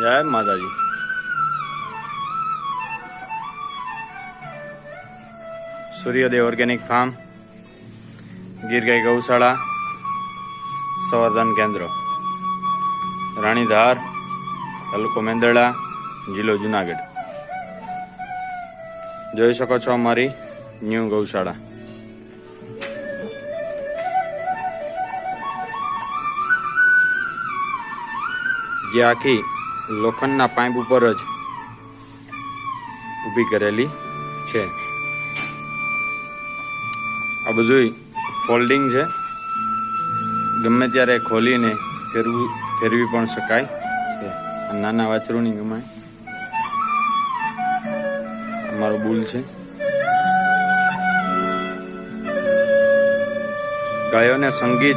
જય માતાજી. સૂર્યોદય ઓર્ગેનિક ફાર્મ, ગીરગાઈ ગૌશાળા, સંવર્ધન કેન્દ્ર, રાણીધાર, તાલુકો મેંદરડા, જિલ્લો જુનાગઢ. જોઈ શકો છો અમારી ન્યૂ ગૌશાળા. જે આખી લોખંડના પાઇપ ઉપર જ ઊભી કરેલી છે. આ બધું ફોલ્ડિંગ છે. ગમે ત્યારે ખોલીને ફેરવું, ફેરવી પણ શકાય છે. નાના વાછરૂની ગમાય. અમારો બુલ છે. ગાયોને સંગીત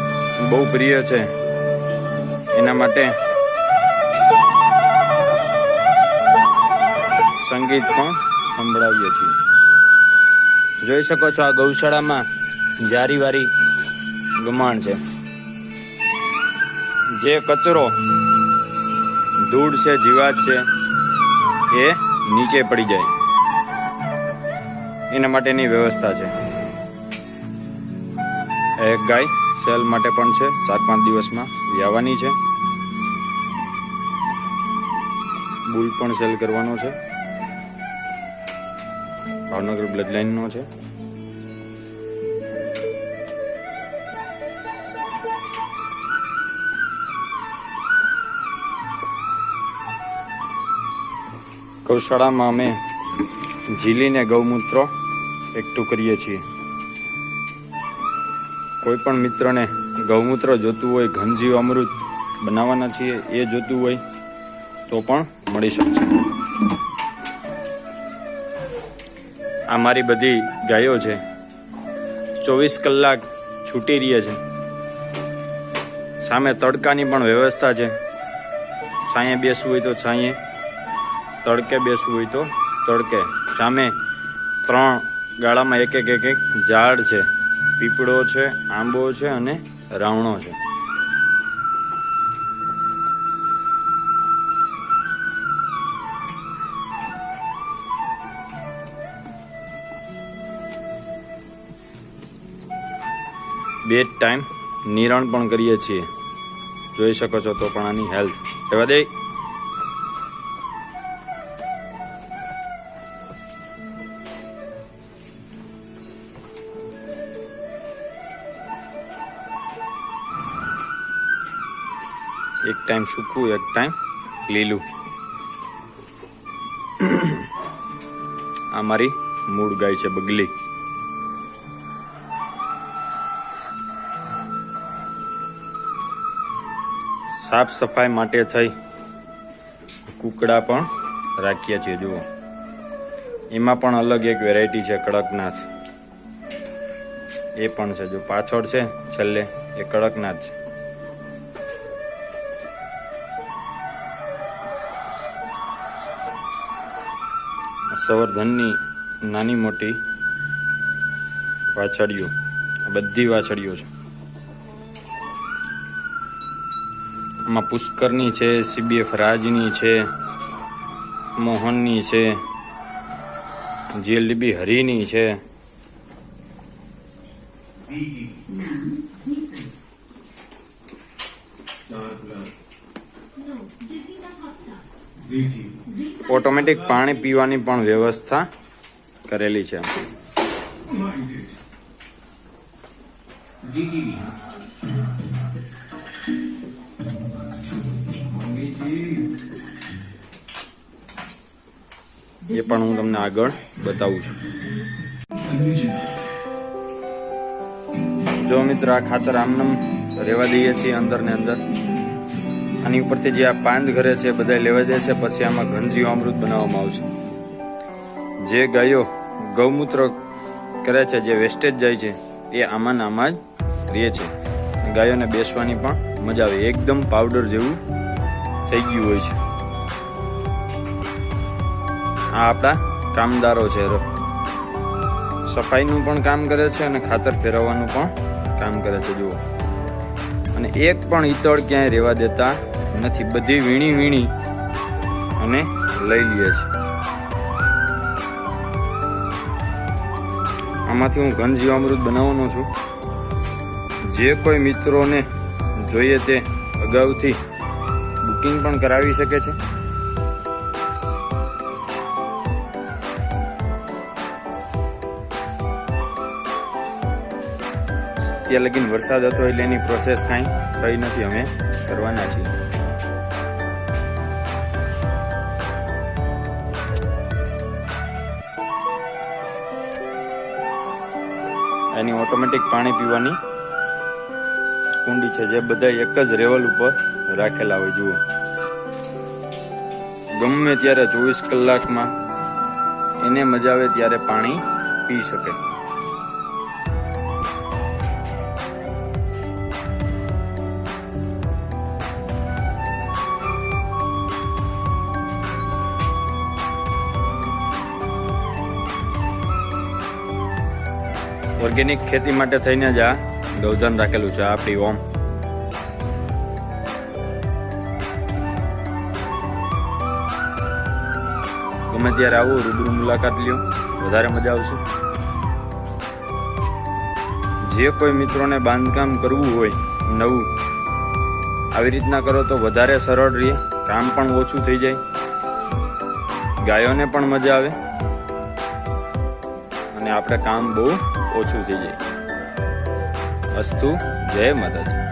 બહુ પ્રિય છે. એના માટે સંગીત પણ સંભળાવીએ છીએ. જોઈ શકો છો આ ગૌશાળામાં જારીવારી ગમાણ છે. જે કચરો ધૂળ છે, જીવાત છે, એ નીચે પડી જાય. એના માટેની વ્યવસ્થા છે. એક ગાય સેલ માટે પણ છે, ચાર પાંચ દિવસમાં વ્યાવાની છે. બુલ પણ સેલ કરવાનો છે. ભાવનગર બ્લડ લાઇનનો છે. ગૌશાળામાં અમે ઝીલીને ગૌમૂત્ર એકઠું કરીએ છીએ. કોઈ પણ મિત્રને ગૌમૂત્ર જોતું હોય, ઘનજીવ અમૃત બનાવવાના છીએ, એ જોતું હોય, તો પણ મળી શકશે. આ મારી બધી ગાયો છે. ચોવીસ કલાક છૂટી રહી છે. સામે તડકાની પણ વ્યવસ્થા છે. છાંયે બેસવું હોય તો છાંયે, તડકે બેસવું હોય તો તડકે. સામે ત્રણ ગાળામાં એક એક એક એક ઝાડ છે. પીપળો છે, આંબો છે અને રાવણો છે. બે ટાઈમ નિરણ પણ કરીએ છીએ. જોઈ શકો છો તો પણ આની હેલ્થ એવા દે. એક ટાઈમ સૂકું એક ટાઈમ લીલું. આ મારી મૂળ ગાય છે, બગલી. સાફ સફાઈ માટે થઈ. કુકડા પણ રાખીએ છીએ, જુઓ. એમાં પણ અલગ એક વેરાયટી છે, કડકનાથ. એ પણ છે, જો પાછળ છે, છેલ્લે એ કડકનાથ છે. સંવર્ધનની નાની મોટી વાછડીઓ બધી વાછડીઓ છે. આમાં પુષ્કરની છે સીબીએફ રાજની છે, મોહનની છે જીએલડીબી હરીની છે. ઓટોમેટિક પાણી પીવાની પણ વ્યવસ્થા કરેલી છે. એ પણ હું તમને આગળ બતાવું છું. જો મિત્ર, આ ખાતર આમનમ રહેવા દઈએ છીએ અંદર ને અંદર. આની ઉપરથી જે આ પાંદ ઘરે છે બધા લેવા દે છે, પછી આમાં ઘનજીવ અમૃત બનાવવામાં આવશે. જે ગાયો ગૌમૂત્ર કરે છે, જે વેસ્ટેજ જાય છે, એ આમાં નામાં જ રહે છે ગાયોને બેસવાની પણ મજા આવે. એકદમ પાવડર જેવું થઈ ગયું હોય છે. આ આપણા કામદારો છે સફાઈનું પણ કામ કરે છે અને ખાતર ફેરવવાનું પણ કામ કરે છે, જુઓ. અને એક પણ ઈતળ ક્યાંય રહેવા દેતા નથી. બધી વીણી વીણી અને લઈ લઈએ છે. આમાંથી હું ઘન જીવામૃત બનાવવાનો છું. જે કોઈ મિત્રોને જોઈએ તે અગાઉથી બુકિંગ પણ કરાવી શકે છે. ત્યાં લગીન વરસાદ હતો એટલે એની પ્રોસેસ કાંઈ થઈ નથી. અમે કરવાના છીએ. એની ઓટોમેટિક પાણી પીવાની કુંડી છે જે બધા એક જ લેવલ ઉપર રાખેલા હોય. જુઓ. ગમે ત્યારે ચોવીસ કલાકમાં એને મજા આવે ત્યારે પાણી પી શકે. ઓર્ગેનિક ખેતી માટે થઈને જ આ ગૌધન રાખેલું છે આપણી ઓમ ગમે ત્યારે આવો, રૂબરૂ મુલાકાત લ્યો. વધારે મજા આવશે. જે કોઈ મિત્રોને બાંધકામ કરવું હોય, નવું, આવી રીતના કરો તો વધારે સરળ રહે. કામ પણ ઓછું થઈ જાય. ગાયોને પણ મજા આવે. અને આપણે કામ બહુ ઓછું જાય અસ્તુ જય માતાજી.